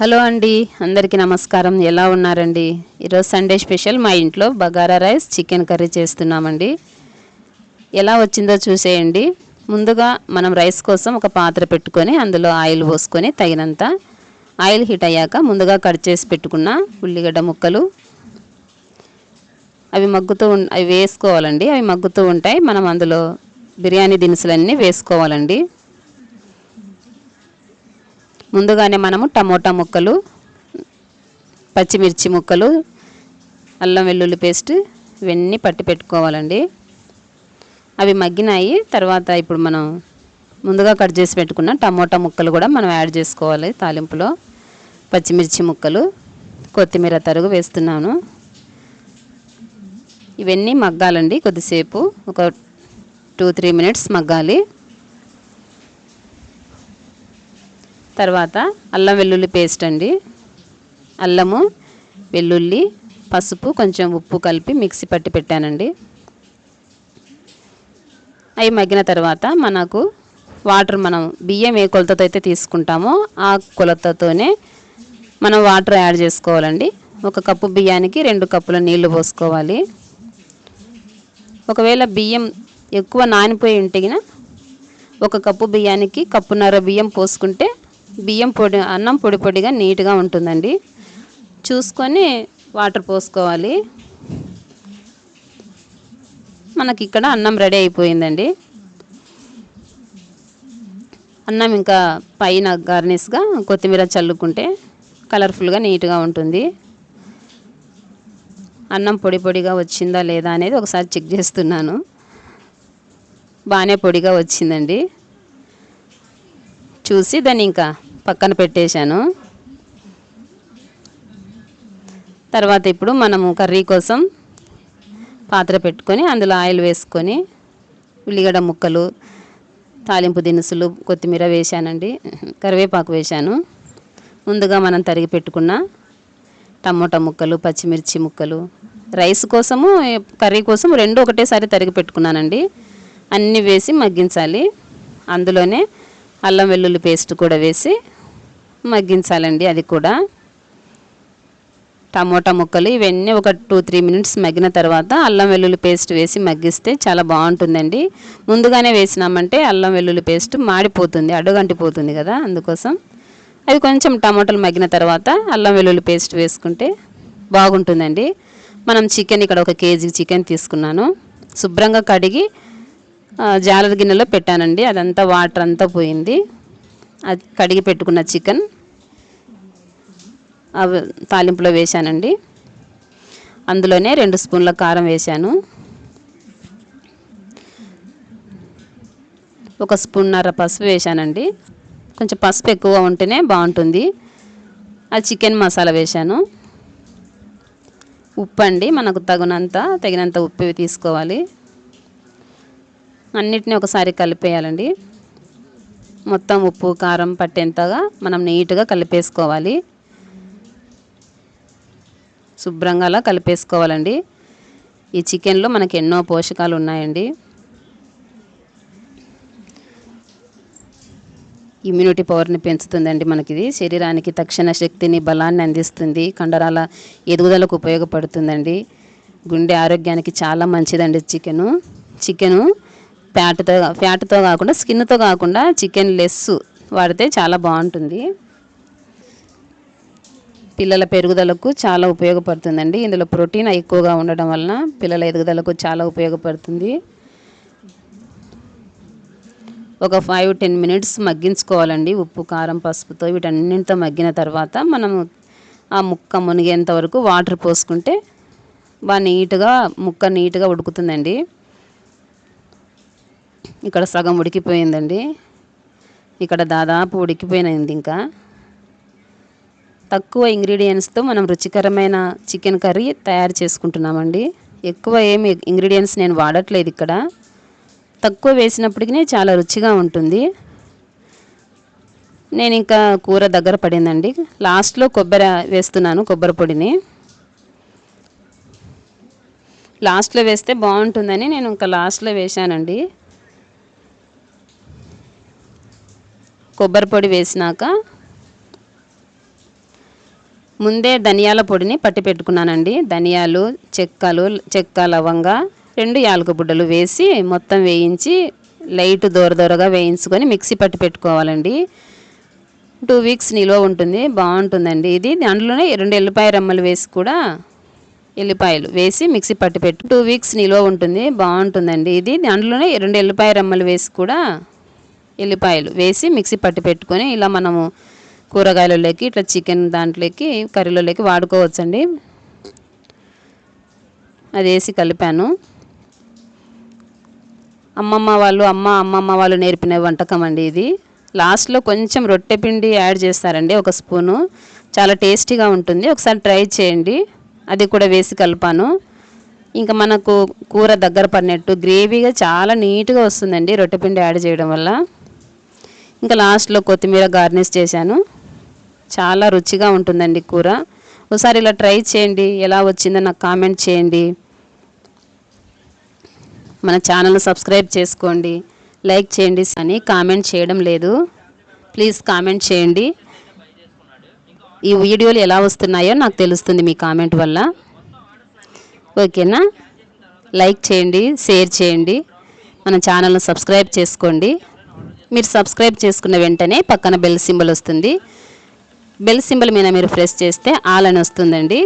Hello అండి అందరికీ నమస్కారం. ఎలా ఉన్నారండి? ఈరోజు సండే స్పెషల్ మా ఇంట్లో బగారా రైస్ చికెన్ కర్రీ చేస్తున్నామండి. ఎలా వచ్చిందో చూసేయండి. ముందుగా మనం రైస్ కోసం ఒక పాత్ర పెట్టుకొని అందులో ఆయిల్ పోసుకొని తగినంత ఆయిల్ హీట్ అయ్యాక ముందుగా కట్ చేసి పెట్టుకున్న ఉల్లిగడ్డ ముక్కలు. అవి మగ్గుతూ ఉం అవి వేసుకోవాలండి. అవి మగ్గుతూ ఉంటాయి. మనం అందులో బిర్యానీ దినుసులన్నీ వేసుకోవాలండి. ముందుగానే మనము టమోటా ముక్కలు పచ్చిమిర్చి ముక్కలు అల్లం వెల్లుల్లి పేస్ట్ ఇవన్నీ పట్టి పెట్టుకోవాలండి. అవి మగ్గినాయి తర్వాత ఇప్పుడు మనం ముందుగా కట్ చేసి పెట్టుకున్న టమోటా ముక్కలు కూడా మనం యాడ్ చేసుకోవాలి తాలింపులో. పచ్చిమిర్చి ముక్కలు కొత్తిమీర తరుగు వేస్తున్నాను. ఇవన్నీ మగ్గాలండి కొద్దిసేపు ఒక టూ త్రీ మినిట్స్ మగ్గాలి. తర్వాత అల్లం వెల్లుల్లి పేస్ట్ అండి. అల్లము వెల్లుల్లి పసుపు కొంచెం ఉప్పు కలిపి మిక్సీ పట్టి పెట్టానండి. అవి మగ్గిన తర్వాత మనకు వాటర్ మనం బియ్యం ఏ కొలతతో అయితే తీసుకుంటామో ఆ కొలతతోనే మనం వాటర్ యాడ్ చేసుకోవాలండి. ఒక కప్పు బియ్యానికి రెండు కప్పుల నీళ్ళు పోసుకోవాలి. ఒకవేళ బియ్యం ఎక్కువ నానిపోయి ఉంటే ఒక కప్పు బియ్యానికి కప్పున్నర బియ్యం పోసుకుంటే బియ్యం పొడి అన్నం పొడి పొడిగా నీట్గా ఉంటుందండి. చూసుకొని వాటర్ పోసుకోవాలి. మనకి ఇక్కడ అన్నం రెడీ అయిపోయిందండి. అన్నం ఇంకా పైన గార్నిష్గా కొత్తిమీర చల్లుకుంటే కలర్ఫుల్గా నీట్గా ఉంటుంది. అన్నం పొడి పొడిగా వచ్చిందా లేదా అనేది ఒకసారి చెక్ చేస్తున్నాను. బాగానే పొడిగా వచ్చిందండి. చూసి దాన్ని ఇంకా పక్కన పెట్టేశాను. తర్వాత ఇప్పుడు మనము కర్రీ కోసం పాత్ర పెట్టుకొని అందులో ఆయిల్ వేసుకొని ఉల్లిగడ్డ ముక్కలు తాలింపు దినుసులు కొత్తిమీర వేశానండి. కరివేపాకు వేశాను. ముందుగా మనం తరిగి పెట్టుకున్న టమోటా ముక్కలు పచ్చిమిర్చి ముక్కలు రైస్ కోసము కర్రీ కోసం రెండు ఒకటేసారి తరిగి పెట్టుకున్నానండి. అన్నీ వేసి మగ్గించాలి. అందులోనే అల్లం వెల్లుల్లి పేస్ట్ కూడా వేసి మగ్గించాలండి అది కూడా. టమోటా ముక్కలు ఇవన్నీ ఒక టూ త్రీ మినిట్స్ మగ్గిన తర్వాత అల్లం వెల్లుల్లి పేస్ట్ వేసి మగ్గిస్తే చాలా బాగుంటుందండి. ముందుగానే వేసినామంటే అల్లం వెల్లుల్లి పేస్ట్ మాడిపోతుంది అడుగంటిపోతుంది కదా అందుకోసం. అది కొంచెం టమాటాలు మగ్గిన తర్వాత అల్లం వెల్లుల్లి పేస్ట్ వేసుకుంటే బాగుంటుందండి. మనం చికెన్ ఇక్కడ ఒక కేజీ చికెన్ తీసుకున్నాను. శుభ్రంగా కడిగి జాలర్ గిన్నెలో పెట్టానండి. అదంతా వాటర్ అంతా పోయింది. అది కడిగి పెట్టుకున్న చికెన్. అవి తాలింపులో వేశానండి. అందులోనే రెండు స్పూన్ల కారం వేశాను. ఒక స్పూన్నర పసుపు వేశానండి. కొంచెం పసుపు ఎక్కువ ఉంటేనే బాగుంటుంది. ఆ చికెన్ మసాలా వేశాను. ఉప్పు అండి మనకు తగినంత తగినంత ఉప్పు తీసుకోవాలి. అన్నిటిని ఒకసారి కలిపేయాలండి. మొత్తం ఉప్పు కారం పట్టేంతగా మనం నీట్గా కలిపేసుకోవాలి. శుభ్రంగా అలా కలిపేసుకోవాలండి. ఈ చికెన్లో మనకి ఎన్నో పోషకాలు ఉన్నాయండి. ఇమ్యూనిటీ పవర్ని పెంచుతుందండి మనకి ఇది శరీరానికి తక్షణ శక్తిని బలాన్ని అందిస్తుంది. కండరాల ఎదుగుదలకు ఉపయోగపడుతుందండి. గుండె ఆరోగ్యానికి చాలా మంచిదండి చికెను. చికెను ఫ్యాట్తో ఫ్యాట్తో కాకుండా స్కిన్తో కాకుండా చికెన్ లెస్ వాడితే చాలా బాగుంటుంది. పిల్లల పెరుగుదలకు చాలా ఉపయోగపడుతుందండి. ఇందులో ప్రోటీన్ ఎక్కువగా ఉండడం వలన పిల్లల ఎదుగుదలకు చాలా ఉపయోగపడుతుంది. ఒక ఫైవ్ టెన్ మినిట్స్ మగ్గించుకోవాలండి. ఉప్పు కారం పసుపుతో వీటన్నింటితో మగ్గిన తర్వాత మనము ఆ ముక్క మునిగేంత వరకు వాటర్ పోసుకుంటే బాగా నీట్గా ముక్క నీట్గా ఉడుకుతుందండి. ఇక్కడ సగం ఉడికిపోయిందండి. ఇక్కడ దాదాపు ఉడికిపోయినది ఇంకా. తక్కువ ఇంగ్రీడియంట్స్తో మనం రుచికరమైన చికెన్ కర్రీ తయారు చేసుకుంటున్నామండి. ఎక్కువ ఏమి ఇంగ్రీడియంట్స్ నేను వాడట్లేదు ఇక్కడ. తక్కువ వేసినప్పటికీ చాలా రుచిగా ఉంటుంది. నేను ఇంకా కూర దగ్గర పడిందండి. లాస్ట్లో కొబ్బరి వేస్తున్నాను కొబ్బరి పొడిని. లాస్ట్లో వేస్తే బాగుంటుందని నేను ఇంకా లాస్ట్లో వేశానండి. కొబ్బరి పొడి వేసినాక ముందే ధనియాల పొడిని పట్టి పెట్టుకున్నానండి. ధనియాలు చెక్కలు చెక్క లవంగా రెండు యాలక బుడ్డలు వేసి మొత్తం వేయించి లైట్ దూర దూరగా వేయించుకొని మిక్సీ పట్టి పెట్టుకోవాలండి. టూ వీక్స్ నిల్వ ఉంటుంది బాగుంటుందండి. ఇది దాంట్లోనే రెండు ఎల్లిపాయ రమ్మలు వేసి కూడా ఎల్లిపాయలు వేసి మిక్సీ పట్టి పెట్టు టూ వీక్స్ నిల్వ ఉంటుంది బాగుంటుందండి. ఇది దాంట్లోనే రెండు ఎల్లిపాయ రమ్మలు వేసి కూడా ఎల్లిపాయలు వేసి మిక్సీ పట్టి పెట్టుకొని ఇలా మనము కూరగాయలలోకి ఇట్లా చికెన్ దాంట్లోకి కర్రీలోకి వాడుకోవచ్చండి. అది వేసి కలిపాను. అమ్మమ్మ వాళ్ళు అమ్మ అమ్మమ్మ వాళ్ళు నేర్పిన వంటకం అండి ఇది. లాస్ట్లో కొంచెం రొట్టె పిండి యాడ్ చేస్తారండి ఒక స్పూను. చాలా టేస్టీగా ఉంటుంది. ఒకసారి ట్రై చేయండి. అది కూడా వేసి కలిపాను. ఇంకా మనకు కూర దగ్గర పడినట్టు గ్రేవీగా చాలా నీట్గా వస్తుందండి రొట్టె పిండి యాడ్ చేయడం వల్ల. ఇంకా లాస్ట్లో కొత్తిమీర గార్నిష్ చేశాను. చాలా రుచిగా ఉంటుందండి కూర. ఒకసారి ఇలా ట్రై చేయండి. ఎలా వచ్చిందో నాకు కామెంట్ చేయండి. మన ఛానల్ని సబ్స్క్రైబ్ చేసుకోండి. లైక్ చేయండి. అని కామెంట్ చేయడం లేదు. ప్లీజ్ కామెంట్ చేయండి. ఈ వీడియోలు ఎలా వస్తున్నాయో నాకు తెలుస్తుంది మీ కామెంట్ వల్ల. ఓకేనా లైక్ చేయండి. షేర్ చేయండి. మన ఛానల్ను సబ్స్క్రైబ్ చేసుకోండి. మీరు సబ్స్క్రైబ్ చేసుకున్న వెంటనే పక్కన బెల్ సింబల్ వస్తుంది. బెల్ సింబల్ మీద మీరు ప్రెస్ చేస్తే ఆల్ అని వస్తుందండి.